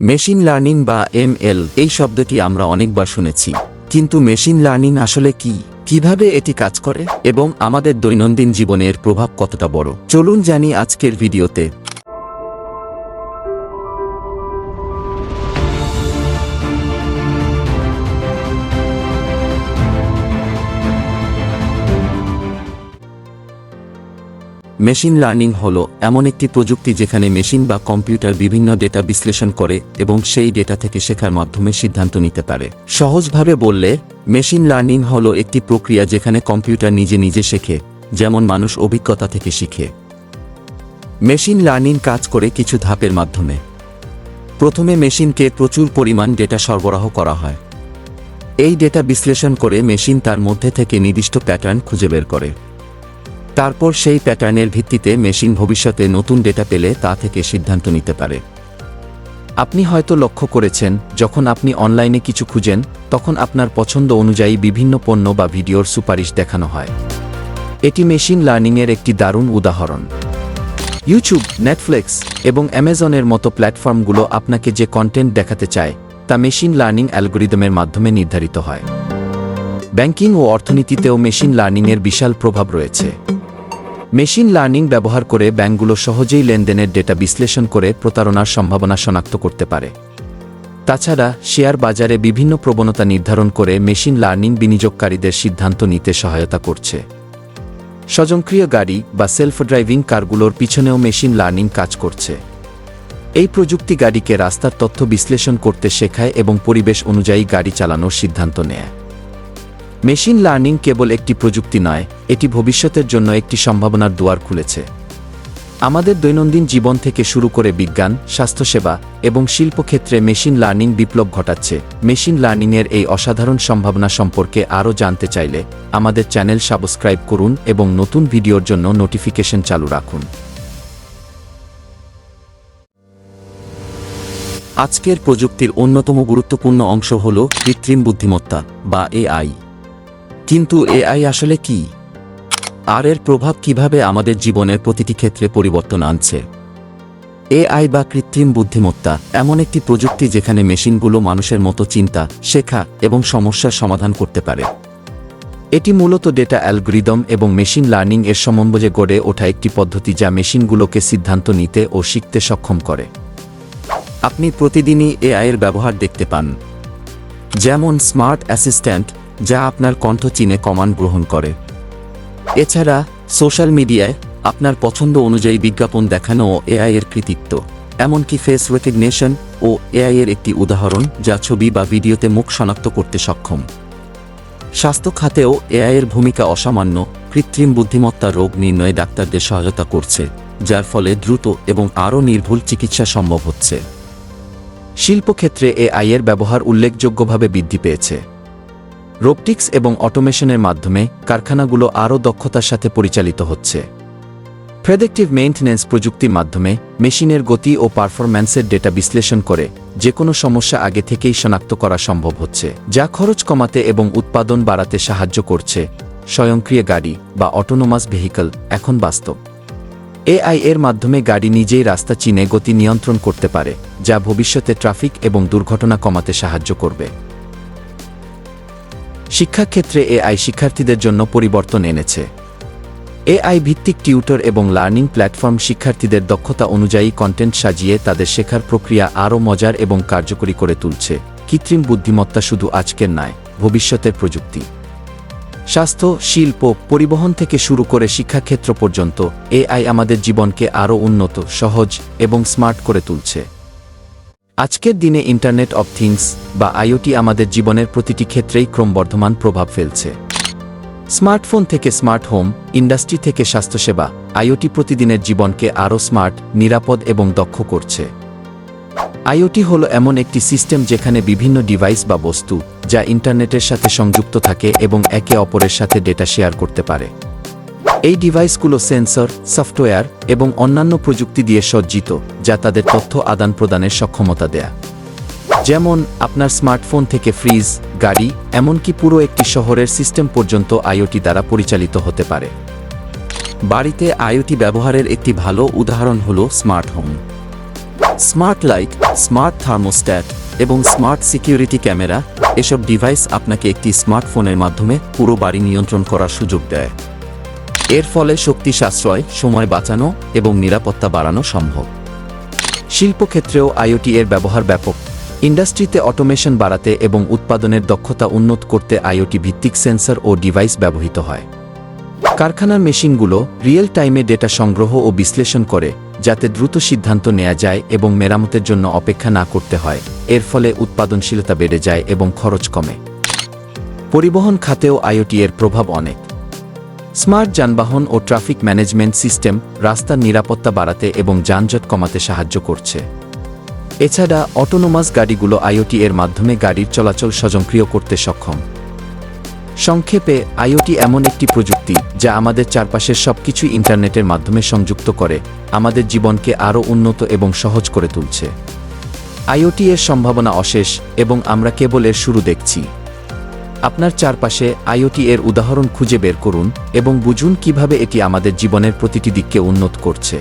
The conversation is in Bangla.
মেশিন লার্নিং বা এমএল এই শব্দটি আমরা অনেকবার শুনেছি। কিন্তু মেশিন লার্নিং আসলে কি? কীভাবে এটি কাজ করে? এবং আমাদের দৈনন্দিন জীবনের প্রভাব কতটা বড়? চলুন জানি আজকের ভিডিওতে। মেশিন লার্নিং হল এমন একটি প্রযুক্তি যেখানে মেশিন বা কম্পিউটার বিভিন্ন ডেটা বিশ্লেষণ করে এবং সেই ডেটা থেকে শেখার মাধ্যমে সিদ্ধান্ত নিতে পারে। সহজভাবে বললে, মেশিন লার্নিং হল একটি প্রক্রিয়া যেখানে কম্পিউটার নিজে নিজে শেখে, যেমন মানুষ অভিজ্ঞতা থেকে শিখে। মেশিন লার্নিং কাজ করে কিছু ধাপের মাধ্যমে। প্রথমে মেশিনকে প্রচুর পরিমাণ ডেটা সরবরাহ করা হয়। এই ডেটা বিশ্লেষণ করে মেশিন তার মধ্যে থেকে নির্দিষ্ট প্যাটার্ন খুঁজে বের করে। তারপর সেই প্যাটার্নের ভিত্তিতে মেশিন ভবিষ্যতে নতুন ডেটা পেলে তা থেকে সিদ্ধান্ত নিতে পারে। আপনি হয়তো লক্ষ্য করেছেন, যখন আপনি অনলাইনে কিছু খুঁজেন, তখন আপনার পছন্দ অনুযায়ী বিভিন্ন পণ্য বা ভিডিওর সুপারিশ দেখানো হয়। এটি মেশিন লার্নিংয়ের একটি দারুণ উদাহরণ। ইউটিউব, নেটফ্লিক্স এবং অ্যামাজনের মতো প্ল্যাটফর্মগুলো আপনাকে যে কন্টেন্ট দেখাতে চায়, তা মেশিন লার্নিং অ্যালগোরিদমের মাধ্যমে নির্ধারিত হয়। ব্যাংকিং ও অর্থনীতিতেও মেশিন লার্নিংয়ের বিশাল প্রভাব রয়েছে। মেশিন লার্নিং ব্যবহার করে ব্যাংকগুলো সহজেই লেনদেনের ডেটা বিশ্লেষণ করে প্রতারণার সম্ভাবনা শনাক্ত করতে পারে। তাছাড়া, শেয়ার বাজারে বিভিন্ন প্রবণতা নির্ধারণ করে মেশিন লার্নিং বিনিয়োগকারীদের সিদ্ধান্ত নিতে সহায়তা করছে। স্বজনক্রিয় গাড়ি বা সেলফ ড্রাইভিং কারগুলোর পিছনেও মেশিন লার্নিং কাজ করছে। এই প্রযুক্তি গাড়িকে রাস্তার তথ্য বিশ্লেষণ করতে শেখায় এবং পরিবেশ অনুযায়ী গাড়ি চালানোর সিদ্ধান্ত নেয়। মেশিন লার্নিং কেবল একটি প্রযুক্তি নয়, এটি ভবিষ্যতের জন্য একটি সম্ভাবনার দুয়ার খুলেছে। আমাদের দৈনন্দিন জীবন থেকে শুরু করে বিজ্ঞান, স্বাস্থ্যসেবা এবং শিল্পক্ষেত্রে মেশিন লার্নিং বিপ্লব ঘটাচ্ছে। মেশিন লার্নিংয়ের এই অসাধারণ সম্ভাবনা সম্পর্কে আরও জানতে চাইলে আমাদের চ্যানেল সাবস্ক্রাইব করুন এবং নতুন ভিডিওর জন্য নোটিফিকেশন চালু রাখুন। আজকের প্রযুক্তির অন্যতম গুরুত্বপূর্ণ অংশ হল কৃত্রিম বুদ্ধিমত্তা বা এআই। কিন্তু এআই আসলে কি? আর এর প্রভাব কীভাবে আমাদের জীবনের প্রতিটি ক্ষেত্রে পরিবর্তন আনছে? এআই বা কৃত্রিম বুদ্ধিমত্তা এমন একটি প্রযুক্তি যেখানে মেশিনগুলো মানুষের মতো চিন্তা, শেখা এবং সমস্যার সমাধান করতে পারে। এটি মূলত ডেটা অ্যালগরিদম এবং মেশিন লার্নিং এর সমন্বয়ে গড়ে ওঠা একটি পদ্ধতি যা মেশিনগুলোকে সিদ্ধান্ত নিতে ও শিখতে সক্ষম করে। আপনি প্রতিদিনই এআই এর ব্যবহার দেখতে পান। যেমন স্মার্ট অ্যাসিস্ট্যান্ট যা আপনার কণ্ঠ চিনে কমান্ড গ্রহণ করে। এছাড়া, সোশ্যাল মিডিয়ায় আপনার পছন্দ অনুযায়ী বিজ্ঞাপন দেখানো এআই এর কৃতিত্ব, এমনকি ফেস রেকগনেশন ও এআই এর একটি উদাহরণ যা ছবি বা ভিডিওতে মুখ শনাক্ত করতে সক্ষম। স্বাস্থ্য খাতেও এআই এর ভূমিকা অসামান্য, কৃত্রিম বুদ্ধিমত্তা রোগ নির্ণয়ে ডাক্তারদের সহায়তা করছে, যার ফলে দ্রুত এবং আরও নির্ভুল চিকিৎসা সম্ভব হচ্ছে। শিল্পক্ষেত্রে এআই এর ব্যবহার উল্লেখযোগ্যভাবে বৃদ্ধি পেয়েছে। রোবটিক্স এবং অটোমেশনের মাধ্যমে কারখানাগুলো আরও দক্ষতার সাথে পরিচালিত হচ্ছে। প্রেডিক্টিভ মেইনটেন্যান্স প্রযুক্তির মাধ্যমে মেশিনের গতি ও পারফরম্যান্সের ডেটা বিশ্লেষণ করে যে কোনো সমস্যা আগে থেকেই শনাক্ত করা সম্ভব হচ্ছে, যা খরচ কমাতে এবং উৎপাদন বাড়াতে সাহায্য করছে, স্বয়ংক্রিয় গাড়ি বা অটোনোমাস ভেহিকল এখন বাস্তব। এআই এর মাধ্যমে গাড়ি নিজেই রাস্তা চিনে গতি নিয়ন্ত্রণ করতে পারে, যা ভবিষ্যতে ট্রাফিক এবং দুর্ঘটনা কমাতে সাহায্য করবে। শিক্ষাক্ষেত্রে এআই শিক্ষার্থীদের জন্য পরিবর্তন এনেছে। এআই ভিত্তিক টিউটর এবং লার্নিং প্ল্যাটফর্ম শিক্ষার্থীদের দক্ষতা অনুযায়ী কন্টেন্ট সাজিয়ে তাদের শেখার প্রক্রিয়া আরও মজার এবং কার্যকরী করে তুলছে। কৃত্রিম বুদ্ধিমত্তা শুধু আজকের নয়, ভবিষ্যতের প্রযুক্তি। স্বাস্থ্য, শিল্প, পরিবহন থেকে শুরু করে শিক্ষাক্ষেত্র পর্যন্ত এআই আমাদের জীবনকে আরও উন্নত, সহজ এবং স্মার্ট করে তুলছে। আজকের দিনে ইন্টারনেট অব থিংস বা আইওটি আমাদের জীবনের প্রতিটি ক্ষেত্রেই ক্রমবর্ধমান প্রভাব ফেলছে। স্মার্টফোন থেকে স্মার্ট হোম, ইন্ডাস্ট্রি থেকে স্বাস্থ্যসেবা আইওটি প্রতিদিনের জীবনকে আরও স্মার্ট, নিরাপদ এবং দক্ষ করছে। আইওটি হল এমন একটি সিস্টেম যেখানে বিভিন্ন ডিভাইস বা বস্তু, যা ইন্টারনেটের সাথে সংযুক্ত থাকে এবং একে অপরের সাথে ডেটা শেয়ার করতে পারে। এই ডিভাইসগুলো সেন্সর, সফটওয়্যার এবং অন্যান্য প্রযুক্তি দিয়ে সজ্জিত, যা তাদের তথ্য আদান প্রদানের সক্ষমতা দেয়া। যেমন, আপনার স্মার্টফোন থেকে ফ্রিজ, গাড়ি, এমনকি পুরো একটি শহরের সিস্টেম পর্যন্ত আইওটি দ্বারা পরিচালিত হতে পারে। বাড়িতে আইওটি ব্যবহারের একটি ভালো উদাহরণ হল smart home. Smart light, smart thermostat এবং স্মার্ট সিকিউরিটি ক্যামেরা এসব ডিভাইস আপনাকে একটি স্মার্টফোনের মাধ্যমে পুরো বাড়ি নিয়ন্ত্রণ করার সুযোগ দেয়। এর ফলে শক্তি সাশ্রয়, সময় বাঁচানো এবং নিরাপত্তা বাড়ানো সম্ভব। শিল্পক্ষেত্রেও আইওটি এর ব্যবহার ব্যাপক। ইন্ডাস্ট্রিতে অটোমেশন বাড়াতে এবং উৎপাদনের দক্ষতা উন্নত করতে আইওটি ভিত্তিক সেন্সর ও ডিভাইস ব্যবহৃত হয়। কারখানার মেশিনগুলো রিয়েল টাইমে ডেটা সংগ্রহ ও বিশ্লেষণ করে, যাতে দ্রুত সিদ্ধান্ত নেওয়া যায় এবং মেরামতের জন্য অপেক্ষা না করতে হয়। এর ফলে উৎপাদনশীলতা বেড়ে যায় এবং খরচ কমে। পরিবহন খাতেও আইওটি এর প্রভাব অনেক। স্মার্ট যানবাহন ও ট্রাফিক ম্যানেজমেন্ট সিস্টেম রাস্তার নিরাপত্তা বাড়াতে এবং যানজট কমাতে সাহায্য করছে। এছাড়া অটোনোমাস গাড়িগুলো আইওটি এর মাধ্যমে গাড়ির চলাচল স্বয়ংক্রিয় করতে সক্ষম। সংক্ষেপে আইওটি এমন একটি প্রযুক্তি যা আমাদের চারপাশের সব সবকিছু ইন্টারনেটের মাধ্যমে সংযুক্ত করে, আমাদের জীবনকে আরও উন্নত এবং সহজ করে তুলছে। আইওটি এর সম্ভাবনা অশেষ এবং আমরা কেবল এর শুরু দেখছি। আপনার চারপাশে আইওটি এর উদাহরণ খুঁজে বের করুন এবং বুঝুন কীভাবে এটি আমাদের জীবনের প্রতিটি দিককে উন্নত করছে।